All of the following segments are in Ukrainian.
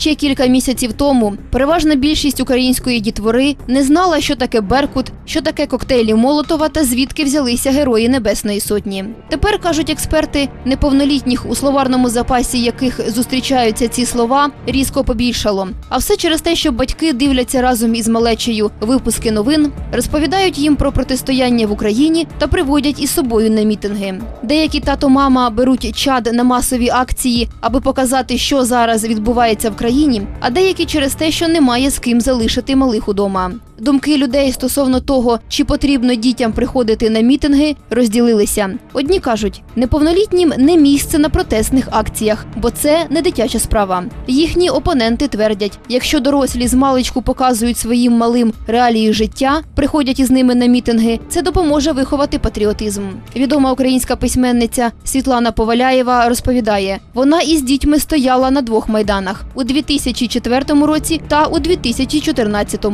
ще кілька місяців тому переважна більшість української дітвори не знала, що таке Беркут, що таке коктейлі Молотова та звідки взялися герої Небесної Сотні. Тепер кажуть експерти, неповнолітніх у словарному запасі яких зустрічаються ці слова, різко побільшало. А все через те, що батьки дивляться разом із малечею випуски новин, розповідають їм про протистояння в Україні та приводять із собою на мітинги. Деякі тато мама беруть чад на масові акції, аби показати, що зараз відбувається в країні, а деякі через те, що немає з ким залишити малих удома. Думки людей стосовно того, чи потрібно дітям приходити на мітинги, розділилися. Одні кажуть, неповнолітнім не місце на протестних акціях, бо це не дитяча справа. Їхні опоненти твердять, якщо дорослі з маличку показують своїм малим реалії життя, приходять із ними на мітинги, це допоможе виховати патріотизм. Відома українська письменниця Світлана Поваляєва розповідає, вона із дітьми стояла на двох майданах у 2004 році та у 2014.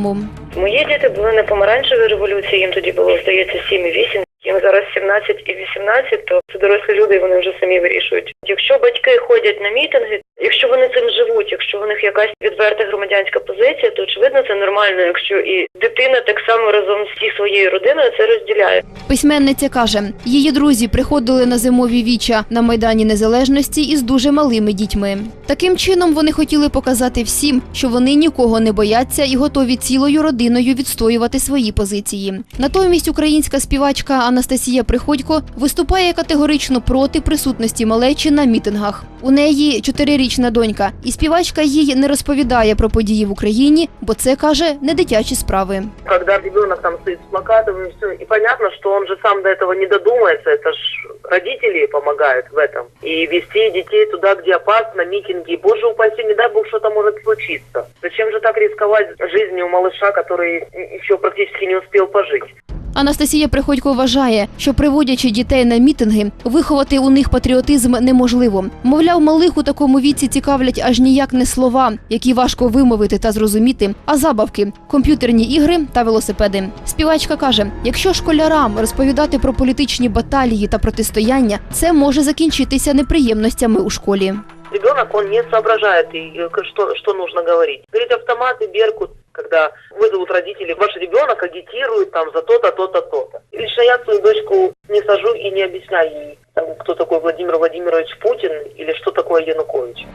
Мої діти були на помаранчевій революції, їм тоді було, здається, 7 і 8. Їм зараз 17 і 18, то це дорослі люди, і вони вже самі вирішують. Якщо батьки ходять на мітинги, якщо вони цим живуть, якщо в них якась відверта громадянська позиція, то очевидно це нормально. Якщо і дитина так само разом зі своєю родиною це розділяє. Письменниця каже, її друзі приходили на зимові віча на майдані незалежності із дуже малими дітьми. Таким чином вони хотіли показати всім, що вони нікого не бояться і готові цілою родиною відстоювати свої позиції. Натомість українська співачка Анастасія Приходько виступає категорично проти присутності малечі на мітингах. У неї чотирирічна донька, і співачка їй не розповідає про події в Україні, бо це каже не дитячі справи. Когда ребенок там стоит с плакатом и все, и понятно, что он же сам до этого не додумается, это ж родители помогают в этом. И вести детей туда, где опасно, митинги, боже упаси, не дай бог, что-то может случиться. Зачем же так рисковать жизнью малыша, который еще практически не успел пожить? Анастасія Приходько вважає, що приводячи дітей на мітинги, виховати у них патріотизм неможливо. Мовляв, малих у такому віці цікавлять аж ніяк не слова, які важко вимовити та зрозуміти, а забавки, комп'ютерні ігри та велосипеди. Співачка каже: якщо школярам розповідати про політичні баталії та протистояння, це може закінчитися неприємностями у школі. Ребенок, он не соображает, э, что, что нужно говорить. Говорить автоматы, беркут, когда вызовут родители, ваш ребенок агитирует там за то-то, то-то, то-то. Лично я свою дочку не сажу и не объясняю ей, там, кто такой Владимир Владимирович Путин или что такое Янукович.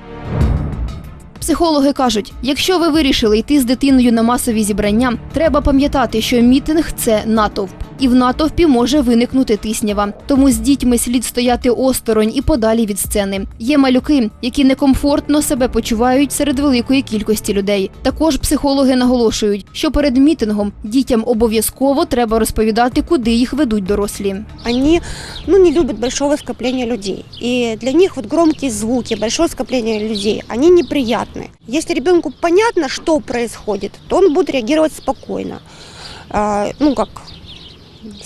Психологи кажуть, якщо ви вирішили йти з дитиною на масові зібрання, треба пам'ятати, що мітинг це натовп, і в натовпі може виникнути тиснява. Тому з дітьми слід стояти осторонь і подалі від сцени. Є малюки, які некомфортно себе почувають серед великої кількості людей. Також психологи наголошують, що перед мітингом дітям обов'язково треба розповідати, куди їх ведуть дорослі. они ну, не любят большого скопления людей. И для них вот громкие звуки, большое скопление людей, они неприятны. Если ребенку понятно, что происходит, то он будет реагировать спокойно. Ну, как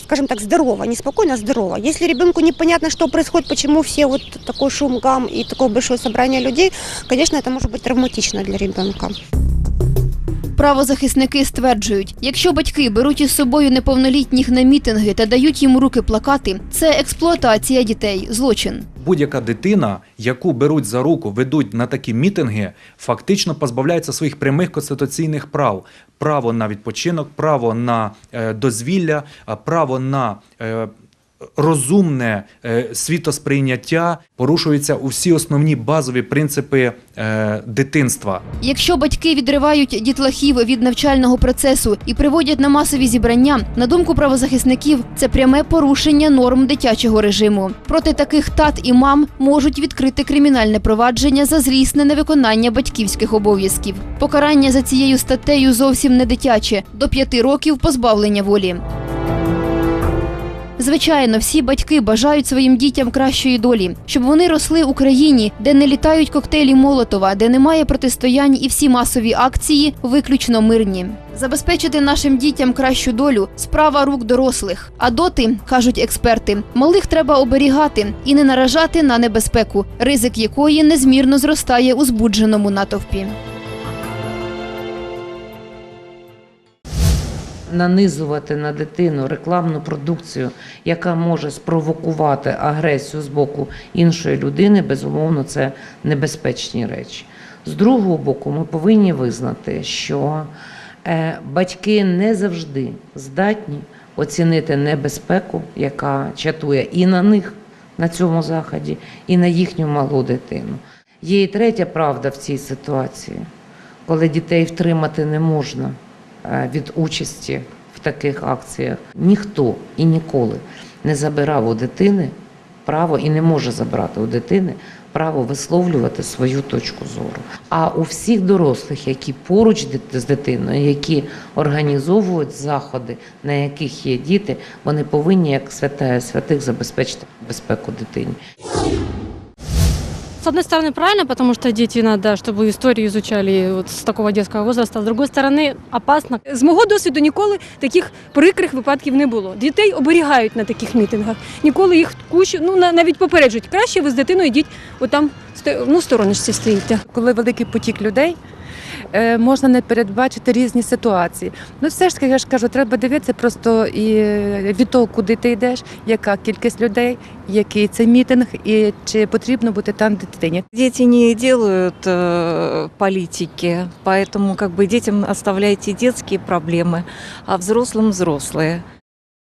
скажем так, здорово, неспокойно, здорово. Если ребенку непонятно, что происходит, почему все вот такой шум, гам и такое большое собрание людей, конечно, это может быть травматично для ребенка. Правозахисники стверджують, якщо батьки беруть із собою неповнолітніх на мітинги та дають їм руки плакати, це експлуатація дітей, злочин. Будь-яка дитина, яку беруть за руку, ведуть на такі мітинги, фактично позбавляється своїх прямих конституційних прав: право на відпочинок, право на е, дозвілля, право на е, розумне е, світосприйняття, порушуються усі основні базові принципи е, дитинства. Якщо батьки відривають дітлахів від навчального процесу і приводять на масові зібрання, на думку правозахисників, це пряме порушення норм дитячого режиму. Проти таких тат і мам можуть відкрити кримінальне провадження за злісне невиконання батьківських обов'язків. Покарання за цією статтею зовсім не дитяче до п'яти років позбавлення волі. Звичайно, всі батьки бажають своїм дітям кращої долі, щоб вони росли у країні, де не літають коктейлі Молотова, де немає протистоянь і всі масові акції виключно мирні. Забезпечити нашим дітям кращу долю справа рук дорослих. А доти, кажуть експерти, малих треба оберігати і не наражати на небезпеку, ризик якої незмірно зростає у збудженому натовпі. Нанизувати на дитину рекламну продукцію, яка може спровокувати агресію з боку іншої людини, безумовно, це небезпечні речі. З другого боку, ми повинні визнати, що е, батьки не завжди здатні оцінити небезпеку, яка чатує і на них на цьому заході, і на їхню малу дитину. Є і третя правда в цій ситуації, коли дітей втримати не можна від участі в таких акціях. Ніхто і ніколи не забирав у дитини право і не може забрати у дитини право висловлювати свою точку зору. А у всіх дорослих, які поруч з дитиною, які організовують заходи, на яких є діти, вони повинні, як святая святих, забезпечити безпеку дитині. С одной стороны, правильно, потому что дети надо, чтобы историю изучали вот с такого детского возраста. С другой стороны, опасно. З мого досвіду ніколи таких прикрих випадків не було. Дітей оберігають на таких мітингах. Ніколи їх в кущу, ну на- навіть попереджують. Краще ви з дитиною йдіть отам сто- ну, в стороночці стоїть. коли великий потік людей, е, можна не передбачити різні ситуації. Ну, все ж таки, я ж кажу, треба дивитися просто і е, від того, куди ти йдеш, яка кількість людей, який це мітинг, і чи потрібно бути там дитині. Дети не делают э, политики, поэтому как бы детям оставляйте детские проблемы, а взрослым взрослые.